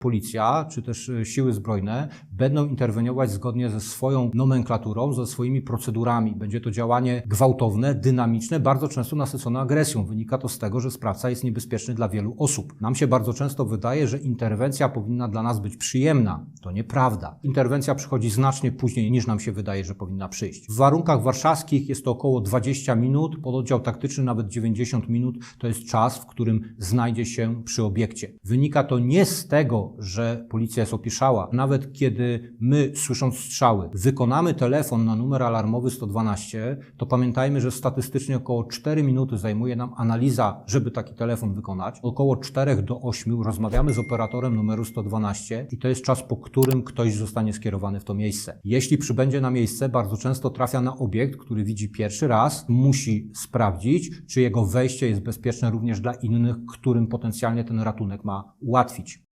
policja czy też e, siły zbrojne będą interweniować zgodnie ze swoją nomenklaturą, ze swoimi procedurami. Będzie to działanie gwałtowne, dynamiczne, bardzo często nasycone agresją. Wynika to z tego, że sprawca jest niebezpieczny dla wielu osób. Nam się bardzo często wydaje, że interwencja powinna dla nas być przyjemna. To nieprawda. Interwencja przychodzi znacznie później niż nam się wydaje, że powinna przyjść. W warunkach warszawskich jest to około 20 minut, pododdział taktyczny nawet 90 minut to jest czas, w którym znajdzie się przy obiekcie. Wynika to nie z tego, że policja jest opieszała. Nawet kiedy my, słysząc strzały, wykonamy telefon na numer alarmowy 112, to pamiętajmy, że statystycznie około 4 minuty zajmuje nam analiza, żeby taki telefon wykonać. Około 4 do 8 rozmawiamy z operatorem numeru 112 i to jest czas, po którym ktoś zostanie skierowany w to miejsce. Jeśli przybędzie na miejsce, bardzo często trafia na obiekt, który widzi pierwszy raz, musi sprawdzić, czy jego wejście jest bezpieczne również dla innych, którym potencjalnie ten ratunek ma ułatwić.